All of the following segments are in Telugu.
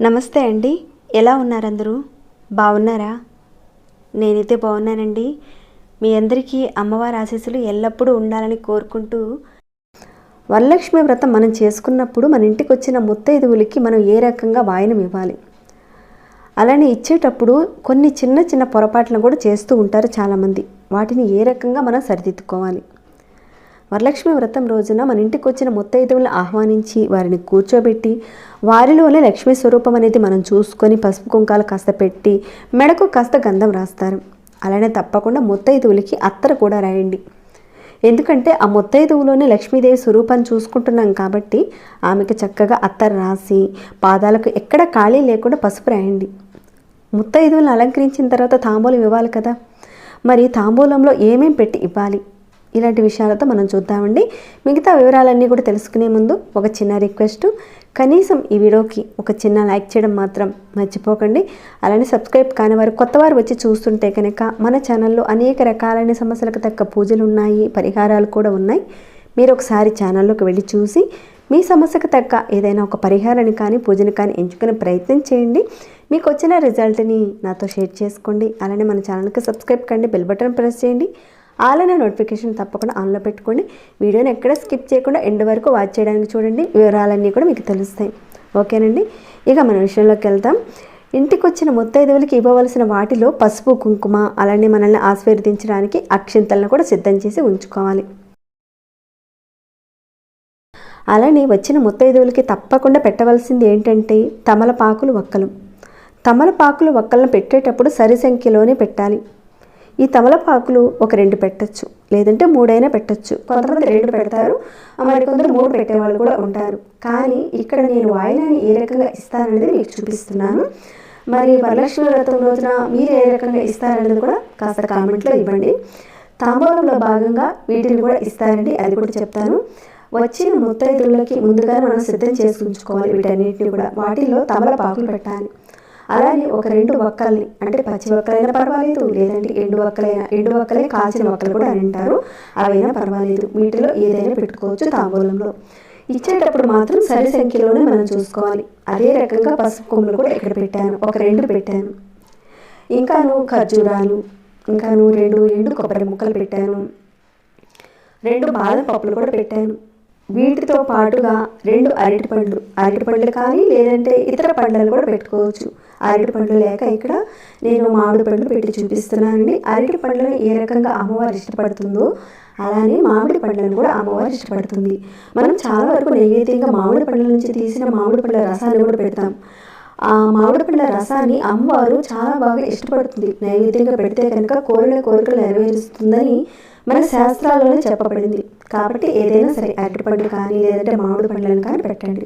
నమస్తే అండి. ఎలా ఉన్నారు అందరూ బాగున్నారా? నేనైతే బాగున్నానండి. మీ అందరికీ అమ్మవారి ఆశీస్సులు ఎల్లప్పుడూ ఉండాలని కోరుకుంటూ వరలక్ష్మి వ్రతం మనం చేసుకున్నప్పుడు మన ఇంటికి వచ్చిన ముత్తైదువులకి మనం ఏ రకంగా వాయనం ఇవ్వాలి? అలానే ఇచ్చేటప్పుడు కొన్ని చిన్న చిన్న పొరపాట్లను కూడా చేస్తూ ఉంటారు చాలామంది. వాటిని ఏ రకంగా మనం సరిదిద్దుకోవాలి? వరలక్ష్మి వ్రతం రోజున మన ఇంటికి వచ్చిన ముత్తైదువులను ఆహ్వానించి వారిని కూర్చోబెట్టి వారిలోనే లక్ష్మీ స్వరూపం అనేది మనం చూసుకొని పసుపు కుంకాలు కాస్త పెట్టి మెడకు కాస్త గంధం రాస్తారు. అలానే తప్పకుండా ముత్తైదువులకి అత్తర కూడా రాయండి. ఎందుకంటే ఆ ముత్తైదువులోనే లక్ష్మీదేవి స్వరూపాన్ని చూసుకుంటున్నాం కాబట్టి ఆమెకు చక్కగా అత్తర రాసి పాదాలకు ఎక్కడ ఖాళీ లేకుండా పసుపు రాయండి. ముత్తైదువులను అలంకరించిన తర్వాత తాంబూలం ఇవ్వాలి కదా? మరి తాంబూలంలో ఏమేం పెట్టి ఇవ్వాలి? ఇలాంటి విషయాలతో మనం చూద్దామండి. మిగతా వివరాలన్నీ కూడా తెలుసుకునే ముందు ఒక చిన్న రిక్వెస్ట్. కనీసం ఈ వీడియోకి ఒక చిన్న లైక్ చేయడం మాత్రం మర్చిపోకండి. అలానే సబ్స్క్రైబ్ కాని వారు కొత్త వారు వచ్చి చూస్తుంటే కనుక మన ఛానల్లో అనేక రకాలైన సమస్యలకు తగ్గ పూజలు ఉన్నాయి పరిహారాలు కూడా ఉన్నాయి. మీరు ఒకసారి ఛానల్లోకి వెళ్ళి చూసి మీ సమస్యకు తగ్గ ఏదైనా ఒక పరిహారాన్ని కానీ పూజని కానీ ఎంచుకునే ప్రయత్నం చేయండి. మీకు వచ్చిన రిజల్ట్ని నాతో షేర్ చేసుకోండి. అలానే మన ఛానల్కి సబ్స్క్రైబ్ కండి బెల్ బటన్ ప్రెస్ చేయండి. అలానే నోటిఫికేషన్ తప్పకుండా ఆన్లో పెట్టుకోండి. వీడియోని ఎక్కడ స్కిప్ చేయకుండా ఎండ్ వరకు వాచ్ చేయడానికి చూడండి. వివరాలన్నీ కూడా మీకు తెలుస్తాయి. ఓకేనండి? ఇక మన విషయంలోకి వెళ్తాం ఇంటికి వచ్చిన ముత్తైదువులకి ఇవ్వవలసిన వాటిలో పసుపు కుంకుమ అలానే మనల్ని ఆశీర్వదించడానికి అక్షింతలను కూడా సిద్ధం చేసి ఉంచుకోవాలి. అలానే వచ్చిన ముత్తైదువులకి తప్పకుండా పెట్టవలసింది ఏంటంటే తమలపాకులు వక్కలు తమలపాకులు వక్కలను పెట్టేటప్పుడు సరి సంఖ్యలోనే పెట్టాలి. ఈ తమలపాకులు ఒక రెండు పెట్టచ్చు లేదంటే మూడైనా పెట్టచ్చు. కొంతమంది రెండు పెడతారు మరి కొందరు మూడు పెట్టేవాళ్ళు కూడా ఉంటారు. కానీ ఇక్కడ నేను వాయినాన్ని ఏ రకంగా ఇస్తాననేది మీకు చూపిస్తున్నాను. మరి వరలక్ష్మి వ్రతం రోజున మీరు ఏ రకంగా ఇస్తారనేది కూడా కాస్త కామెంట్లో ఇవ్వండి. తాంబూలంలో భాగంగా వీటిని కూడా ఇస్తారండి అది కూడా చెప్తాను. వచ్చిన ముత్తైదులకి ముందుగా మనం సిద్ధం చేసి ఉంచుకోవాలి వీటన్నిటిని కూడా వాటిల్లో తమలపాకులు పెట్టాలి. అలానే ఒక రెండు వక్కల్ని అంటే పచ్చి వక్కలైనా పర్వాలేదు లేదంటే ఎండు వక్కలైనా ఎండు వక్కలే కాల్చిన వక్కలు కూడా అని అంటారు. అవైనా పర్వాలేదు. వీటిలో ఏదైనా పెట్టుకోవచ్చు తాంబూలంలో. ఇచ్చేటప్పుడు మాత్రం సరి సంఖ్యలోనే మనం చూసుకోవాలి. అదే రకంగా పసుపు కొమ్ములు కూడా ఇక్కడ పెట్టాను. ఒక రెండు పెట్టాను. ఇంకాను ఖర్జూరాలు ఇంకాను రెండు ఎండు కొబ్బరి ముక్కలు పెట్టాను. రెండు బాదం పప్పులు కూడా పెట్టాను. వీటితో పాటుగా రెండు అరటి పండ్లు. అరటి పండ్లు కానీ లేదంటే ఇతర పండ్లను కూడా పెట్టుకోవచ్చు. అరటి పండ్లు లేక ఇక్కడ నేను మామిడి పండ్లు పెట్టి చూపిస్తున్నానండి. అరటి పండ్లను ఏ రకంగా అమ్మవారు ఇష్టపడుతుందో అలానే మామిడి పండ్లను కూడా అమ్మవారు ఇష్టపడుతుంది. మనం చాలా వరకు నైవేద్యంగా మామిడి పండ్ల నుంచి తీసిన మామిడి పండ్ల రసాన్ని కూడా పెడతాం. ఆ మామిడి పండ్ల రసాన్ని అమ్మవారు చాలా బాగా ఇష్టపడుతుంది. నైవేద్యంగా పెడితే కనుక కోరిన కోరికలు నెరవేరుస్తుందని మన శాస్త్రాలలో చెప్పబడింది. కాబట్టి ఏదైనా సరే అరటిపండు కానీ లేదంటే మామిడి పండ్లను కానీ పెట్టండి.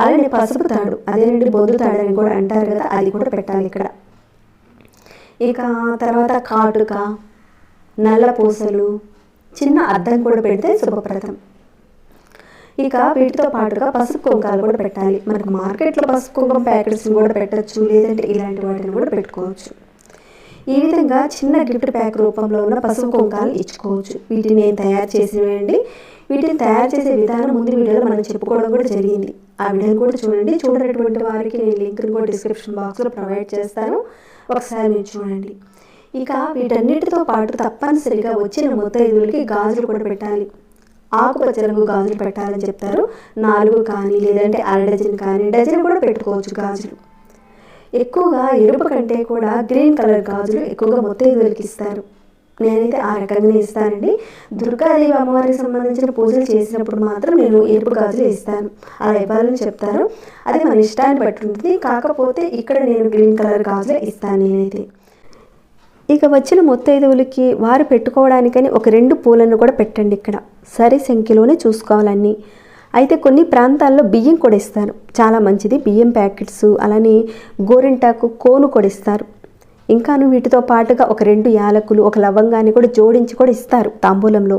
అలానే పసుపు తాడు అదేనండి బొద్దు తాడు అని కూడా అంటారు కదా అది కూడా పెట్టాలి ఇక్కడ. ఇక తర్వాత కాటుక నల్ల పూసలు చిన్న అద్దం కూడా పెడితే శుభప్రదం. ఇక వీటితో పాటుగా పసుపు కుంకాలు కూడా పెట్టాలి. మనకు మార్కెట్లో పసుపు కుంకుమ ప్యాకెట్స్ కూడా పెట్టచ్చు లేదంటే ఇలాంటి వాటిని కూడా పెట్టుకోవచ్చు. ఈ విధంగా చిన్న గిఫ్ట్ ప్యాక్ రూపంలో ఉన్న పసుపు కుంకాలు ఇచ్చుకోవచ్చు. వీటిని నేను తయారు చేసివేయండి వీటిని తయారు చేసే విధానం ముందు వీడియోలో మనం చెప్పుకోవడం కూడా జరిగింది. ఆ వీడియోని కూడా చూడండి. చూడనటువంటి వారికి నేను లింక్ని కూడా డిస్క్రిప్షన్ బాక్స్లో ప్రొవైడ్ చేస్తాను. ఒకసారి మీరు చూడండి. ఇక వీటన్నిటితో పాటు తప్పనిసరిగా వచ్చిన ముత్తైదులకి గాజులు కూడా పెట్టాలి. ఆకుపచ్చ రంగు గాజులు పెట్టాలని చెప్తారు. నాలుగు కానీ లేదంటే అర డజన్ కానీ డజన్ కూడా పెట్టుకోవచ్చు గాజులు. ఎక్కువగా ఎరుపు కంటే కూడా గ్రీన్ కలర్ గాజులు ఎక్కువగా మొత్తైదువులకి ఇస్తారు. నేనైతే ఆ రకంగానే ఇస్తానండి. దుర్గాదేవి అమ్మవారికి సంబంధించిన పూజలు చేసినప్పుడు మాత్రం నేను ఎరుపు గాజులు ఇస్తాను అలా ఇవ్వాలని చెప్తారు. అది మన ఇష్టాన్ని బట్టి ఉంటుంది. కాకపోతే ఇక్కడ నేను గ్రీన్ కలర్ గాజులు ఇస్తాను నేనైతే. ఇక వచ్చిన ముత్తైదువులకి వారు పెట్టుకోవడానికని ఒక రెండు పూలను కూడా పెట్టండి ఇక్కడ. సరి సంఖ్యలోనే చూసుకోవాలన్నీ. అయితే కొన్ని ప్రాంతాల్లో బియ్యం కూడా ఇస్తారు చాలా మంచిది. బియ్యం ప్యాకెట్స్ అలానే గోరింటాకు కోను కూడా ఇస్తారు ఇంకాను వీటితో పాటుగా ఒక రెండు యాలకులు ఒక లవంగాన్ని కూడా జోడించి కూడా ఇస్తారు తాంబూలంలో.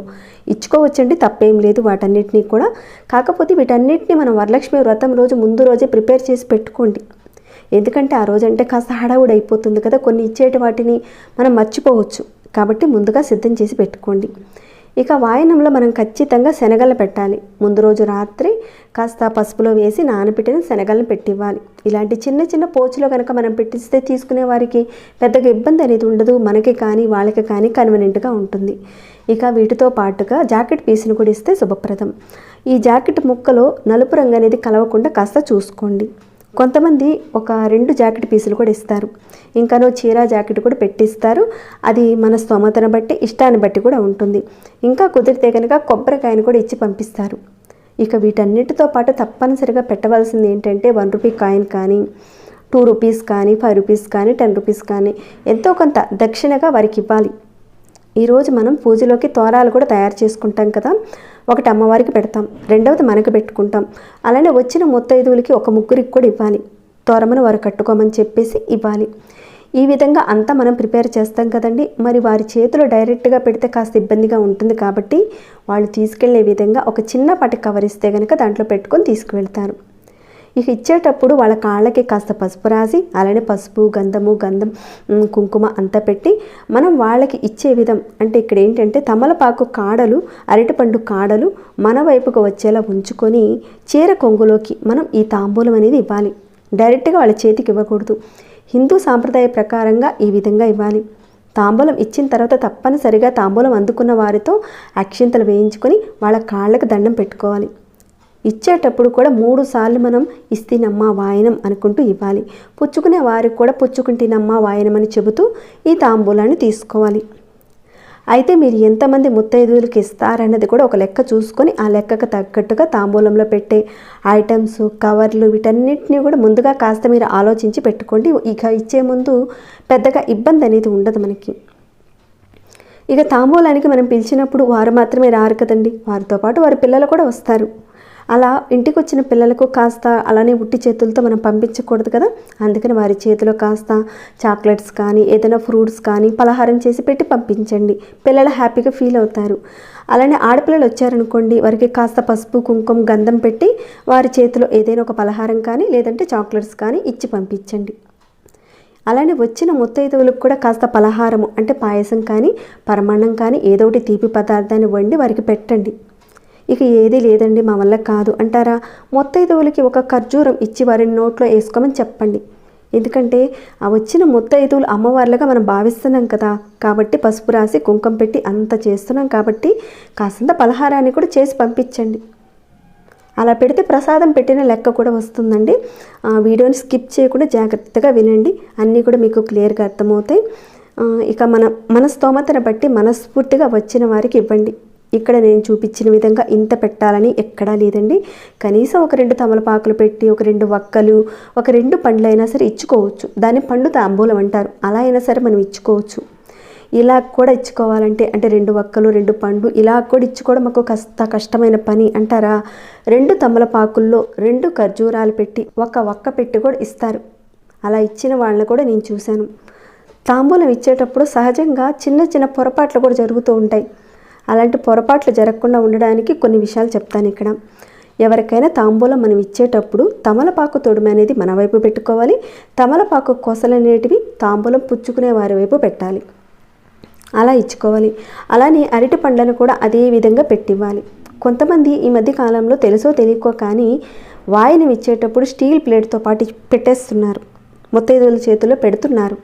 ఇచ్చుకోవచ్చండి తప్పేం లేదు. వాటన్నిటినీ కూడా. కాకపోతే వీటన్నిటిని మనం వరలక్ష్మి వ్రతం రోజు ముందు రోజే ప్రిపేర్ చేసి పెట్టుకోండి. ఎందుకంటే ఆ రోజు అంటే కాస్త హడావుడి అయిపోతుంది కదా. కొన్ని ఇచ్చేటి వాటిని మనం మర్చిపోవచ్చు. కాబట్టి ముందుగా సిద్ధం చేసి పెట్టుకోండి. ఇక వాయనంలో మనం ఖచ్చితంగా శనగలు పెట్టాలి. ముందు రోజు రాత్రి కాస్త పసుపులో వేసి నానబెట్టిన శనగలను పెట్టివ్వాలి. ఇలాంటి చిన్న చిన్న పోచులో కనుక మనం పెట్టిస్తే తీసుకునే వారికి పెద్దగా ఇబ్బంది అనేది ఉండదు. మనకి కానీ వాళ్ళకి కానీ కన్వీనియంట్గా ఉంటుంది. ఇక వీటితో పాటుగా జాకెట్ పీస్ని కూడా ఇస్తే శుభప్రదం. ఈ జాకెట్ ముక్కలో నలుపు రంగు అనేది కలవకుండా కాస్త చూసుకోండి. కొంతమంది ఒక రెండు జాకెట్ పీసులు కూడా ఇస్తారు. ఇంకానో చీర జాకెట్ కూడా పెట్టిస్తారు. అది మన స్తోమతను బట్టి ఇష్టాన్ని బట్టి కూడా ఉంటుంది. ఇంకా కుదిరితే కనుక కొబ్బరికాయను కూడా ఇచ్చి పంపిస్తారు. ఇక వీటన్నిటితో పాటు తప్పనిసరిగా పెట్టవలసింది ఏంటంటే వన్ రూపీ కాయిన్ కానీ టూ రూపీస్ కానీ ఫైవ్ రూపీస్ కానీ టెన్ రూపీస్ కానీ ఎంతో కొంత దక్షిణగా వారికి ఇవ్వాలి. ఈరోజు మనం పూజలోకి తోరాలు కూడా తయారు చేసుకుంటాం కదా. ఒకటి అమ్మవారికి పెడతాం. రెండవది మనకు పెట్టుకుంటాం. అలానే వచ్చిన ముత్తైదువులకి ఒక ముగ్గురికి కూడా ఇవ్వాలి. తోరమను వారు కట్టుకోమని చెప్పేసి ఇవ్వాలి. ఈ విధంగా అంతా మనం ప్రిపేర్ చేస్తాం కదండి. మరి వారి చేతిలో డైరెక్ట్గా పెడితే కాస్త ఇబ్బందిగా ఉంటుంది కాబట్టి వాళ్ళు తీసుకెళ్ళే విధంగా ఒక చిన్నపాటి కవర్ ఇస్తే కనుక దాంట్లో పెట్టుకొని తీసుకువెళ్తారు. ఇక ఇచ్చేటప్పుడు వాళ్ళ కాళ్ళకి కాస్త పసుపు రాసి అలానే పసుపు గంధము గంధం కుంకుమ అంతా పెట్టి మనం వాళ్ళకి ఇచ్చే విధం అంటే ఇక్కడ ఏంటంటే తమలపాకు కాడలు అరటిపండు కాడలు మన వైపుకు వచ్చేలా ఉంచుకొని చీర కొంగులోకి మనం ఈ తాంబూలం అనేది ఇవ్వాలి. డైరెక్ట్గా వాళ్ళ చేతికి ఇవ్వకూడదు. హిందూ సాంప్రదాయ ప్రకారంగా ఈ విధంగా ఇవ్వాలి. తాంబూలం ఇచ్చిన తర్వాత తప్పనిసరిగా తాంబూలం అందుకున్న వారితో అక్షింతలు వేయించుకొని వాళ్ళ కాళ్ళకు దండం పెట్టుకోవాలి. ఇచ్చేటప్పుడు కూడా మూడు సార్లు మనం ఇస్తేనమ్మా వాయనం అనుకుంటూ ఇవ్వాలి. పుచ్చుకునే వారికి కూడా పుచ్చుకుంటేనమ్మా వాయనం అని చెబుతూ ఈ తాంబూలాన్ని తీసుకోవాలి. అయితే మీరు ఎంతమంది ముత్తైదువులకి ఇస్తారన్నది కూడా ఒక లెక్క చూసుకొని ఆ లెక్కకు తగ్గట్టుగా తాంబూలంలో పెట్టే ఐటమ్స్ కవర్లు వీటన్నిటిని కూడా ముందుగా కాస్త మీరు ఆలోచించి పెట్టుకోండి. ఇక ఇచ్చే ముందు పెద్దగా ఇబ్బంది అనేది ఉండదు మనకి. ఇక తాంబూలానికి మనం పిలిచినప్పుడు వారు మాత్రమే రారు కదండి. వారితో పాటు వారి పిల్లలు కూడా వస్తారు. అలా ఇంటికి వచ్చిన పిల్లలకు కాస్త అలానే ఉట్టి చేతులతో మనం పంపించకూడదు కదా? అందుకని వారి చేతిలో కాస్త చాక్లెట్స్ కానీ ఏదైనా ఫ్రూట్స్ కానీ పలహారం చేసి పెట్టి పంపించండి. పిల్లలు హ్యాపీగా ఫీల్ అవుతారు. అలానే ఆడపిల్లలు వచ్చారనుకోండి వారికి కాస్త పసుపు కుంకుమ గంధం పెట్టి వారి చేతిలో ఏదైనా ఒక పలహారం కానీ లేదంటే చాక్లెట్స్ కానీ ఇచ్చి పంపించండి. అలానే వచ్చిన ముత్తైదువులకు కూడా కాస్త పలహారము అంటే పాయసం కానీ పరమాన్నం కానీ ఏదో ఒకటి తీపి పదార్థాన్ని వండి వారికి పెట్టండి. ఇక ఏది లేదండి మా వల్ల కాదు అంటారా? మొత్తైదువులకి ఒక ఖర్జూరం ఇచ్చి వారిని నోట్లో వేసుకోమని చెప్పండి. ఎందుకంటే ఆ వచ్చిన ముత్తైదువులు అమ్మవార్లుగా మనం భావిస్తున్నాం కదా. కాబట్టి పసుపు రాసి కుంకుమ పెట్టి అంత చేస్తున్నాం కాబట్టి కాసంత పలహారాన్ని కూడా చేసి పంపించండి. అలా పెడితే ప్రసాదం పెట్టిన లెక్క కూడా వస్తుందండి. ఆ వీడియోని స్కిప్ చేయకుండా జాగ్రత్తగా వినండి. అన్నీ కూడా మీకు క్లియర్గా అర్థమవుతాయి. ఇక మన మన స్తోమతను బట్టి మనస్ఫూర్తిగా వచ్చిన వారికి ఇవ్వండి. ఇక్కడ నేను చూపించిన విధంగా ఇంత పెట్టాలని ఎక్కడా లేదండి. కనీసం ఒక రెండు తమలపాకులు పెట్టి ఒక రెండు వక్కలు ఒక రెండు పండ్లు అయినా సరే ఇచ్చుకోవచ్చు. దాన్ని పండు తాంబూలం అంటారు. అలా అయినా సరే మనం ఇచ్చుకోవచ్చు. ఇలా కూడా ఇచ్చుకోవాలంటే అంటే రెండు వక్కలు రెండు పండు ఇలా కూడా ఇచ్చుకోవడం మాకు కాస్త కష్టమైన పని అంటారా? రెండు తమలపాకుల్లో రెండు ఖర్జూరాలు పెట్టి ఒక వక్క పెట్టి కూడా ఇస్తారు. అలా ఇచ్చిన వాళ్ళని కూడా నేను చూశాను. తాంబూలం ఇచ్చేటప్పుడు సహజంగా చిన్న చిన్న పొరపాట్లు కూడా జరుగుతూ ఉంటాయి. అలాంటి పొరపాట్లు జరగకుండా ఉండడానికి కొన్ని విషయాలు చెప్తాను ఇక్కడ. ఎవరికైనా తాంబూలం మనం ఇచ్చేటప్పుడు తమలపాకు తొడుము అనేది మన వైపు పెట్టుకోవాలి. తమలపాకు కోసలనేటివి తాంబూలం పుచ్చుకునే వారి వైపు పెట్టాలి. అలా ఇచ్చుకోవాలి. అలానే అరటి పండ్లను కూడా అదే విధంగా పెట్టివ్వాలి. కొంతమంది ఈ మధ్య కాలంలో తెలుసో తెలియకో కానీ వాయిని ఇచ్చేటప్పుడు స్టీల్ ప్లేట్తో పాటు పెట్టేస్తున్నారు. ముత్తైదుల చేతిలో పెడుతున్నారు.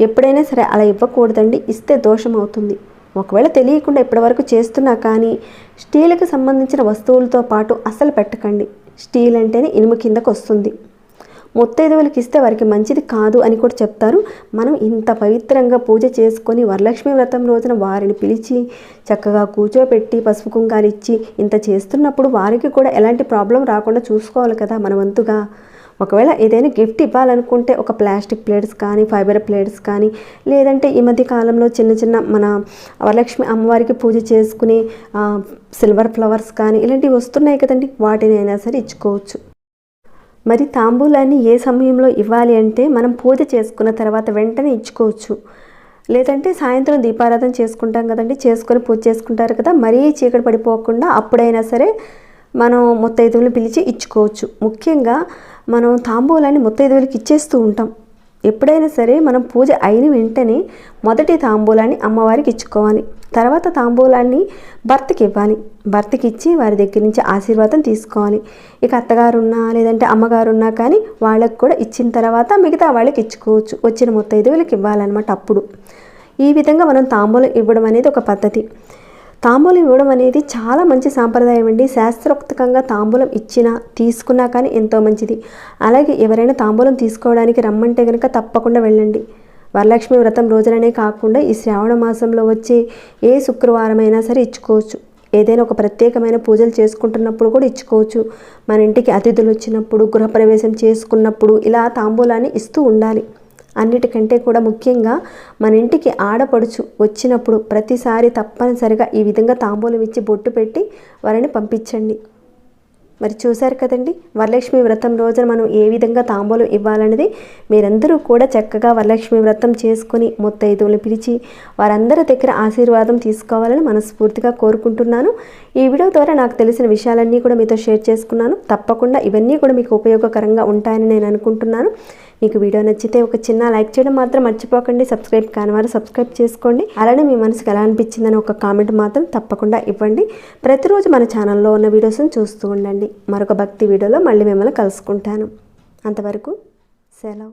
ఎప్పుడైనా సరే అలా ఇవ్వకూడదండి. ఇస్తే దోషం అవుతుంది. ఒకవేళ తెలియకుండా ఇప్పటివరకు చేస్తున్నా కానీ స్టీల్కి సంబంధించిన వస్తువులతో పాటు అసలు పెట్టకండి. స్టీల్ అంటేనే ఇనుము కిందకు వస్తుంది. ముత్తైదువులకి ఇస్తే వారికి మంచిది కాదు అని కూడా చెప్తారు. మనం ఇంత పవిత్రంగా పూజ చేసుకొని వరలక్ష్మి వ్రతం రోజున వారిని పిలిచి చక్కగా కూర్చోపెట్టి పసుపు కుంకాలు ఇచ్చి ఇంత చేస్తున్నప్పుడు వారికి కూడా ఎలాంటి ప్రాబ్లం రాకుండా చూసుకోవాలి కదా మన వంతుగా ఒకవేళ ఏదైనా గిఫ్ట్ ఇవ్వాలనుకుంటే ఒక ప్లాస్టిక్ ప్లేట్స్ కానీ ఫైబర్ ప్లేట్స్ కానీ లేదంటే ఈ మధ్య కాలంలో చిన్న చిన్న మన వరలక్ష్మి అమ్మవారికి పూజ చేసుకునే సిల్వర్ ఫ్లవర్స్ కానీ ఇలాంటివి వస్తున్నాయి కదండి. వాటిని అయినా సరే ఇచ్చుకోవచ్చు. మరి తాంబూలాన్ని ఏ సమయంలో ఇవ్వాలి అంటే మనం పూజ చేసుకున్న తర్వాత వెంటనే ఇచ్చుకోవచ్చు. లేదంటే సాయంత్రం దీపారాధన చేసుకుంటాం కదండి. చేసుకొని పూజ చేసుకుంటారు కదా. మరీ చీకటి పడిపోకుండా అప్పుడైనా సరే మనం ముత్తైదువులు పిలిచి ఇచ్చుకోవచ్చు. ముఖ్యంగా మనం తాంబూలాన్ని ముత్తైదువులకి ఇచ్చేస్తూ ఉంటాం. ఎప్పుడైనా సరే మనం పూజ అయిన వెంటనే మొదటి తాంబూలాన్ని అమ్మవారికి ఇచ్చుకోవాలి. తర్వాత తాంబూలాన్ని భర్తకి ఇవ్వాలి. భర్తకి ఇచ్చి వారి దగ్గర నుంచి ఆశీర్వాదం తీసుకోవాలి. ఇక అత్తగారున్నా లేదంటే అమ్మగారున్నా కానీ వాళ్ళకి కూడా ఇచ్చిన తర్వాత మిగతా వాళ్ళకి ఇచ్చుకోవచ్చు. వచ్చిన ముత్తైదువులకి ఇవ్వాలన్నమాట అప్పుడు. ఈ విధంగా మనం తాంబూలం ఇవ్వడం అనేది ఒక పద్ధతి. తాంబూలం ఇవ్వడం అనేది చాలా మంచి సాంప్రదాయం అండి. శాస్త్రోక్తకంగా తాంబూలం ఇచ్చినా తీసుకున్నా కానీ ఎంతో మంచిది. అలాగే ఎవరైనా తాంబూలం తీసుకోవడానికి రమ్మంటే కనుక తప్పకుండా వెళ్ళండి. వరలక్ష్మి వ్రతం రోజుననే కాకుండా ఈ శ్రావణ మాసంలో వచ్చే ఏ శుక్రవారమైనా సరే ఇచ్చుకోవచ్చు. ఏదైనా ఒక ప్రత్యేకమైన పూజలు చేసుకుంటున్నప్పుడు కూడా ఇచ్చుకోవచ్చు. మన ఇంటికి అతిథులు వచ్చినప్పుడు గృహప్రవేశం చేసుకున్నప్పుడు ఇలా తాంబూలాన్ని ఇస్తూ ఉండాలి. అన్నిటికంటే కూడా ముఖ్యంగా మన ఇంటికి ఆడపడుచు వచ్చినప్పుడు ప్రతిసారి తప్పనిసరిగా ఈ విధంగా తాంబూలం ఇచ్చి బొట్టు పెట్టి వారిని పంపించండి. మరి చూశారు కదండి? వరలక్ష్మి వ్రతం రోజున మనం ఏ విధంగా తాంబూలం ఇవ్వాలనేది మీరందరూ కూడా చక్కగా వరలక్ష్మి వ్రతం చేసుకుని ముత్తైదువులు పిలిచి వారందరి దగ్గర ఆశీర్వాదం తీసుకోవాలని మనస్ఫూర్తిగా కోరుకుంటున్నాను. ఈ వీడియో ద్వారా నాకు తెలిసిన విషయాలన్నీ కూడా మీతో షేర్ చేసుకున్నాను. తప్పకుండా ఇవన్నీ కూడా మీకు ఉపయోగకరంగా ఉంటాయని నేను అనుకుంటున్నాను. మీకు వీడియో నచ్చితే ఒక చిన్న లైక్ చేయడం మాత్రం మర్చిపోకండి. సబ్స్క్రైబ్ కాని వారు సబ్స్క్రైబ్ చేసుకోండి. అలానే మీ మనసుకు ఎలా అనిపించిందని ఒక కామెంట్ మాత్రం తప్పకుండా ఇవ్వండి. ప్రతిరోజు మన ఛానల్లో ఉన్న వీడియోస్ని చూస్తూ ఉండండి. మరొక భక్తి వీడియోలో మళ్ళీ మిమ్మల్ని కలుసుకుంటాను. అంతవరకు సెలవు.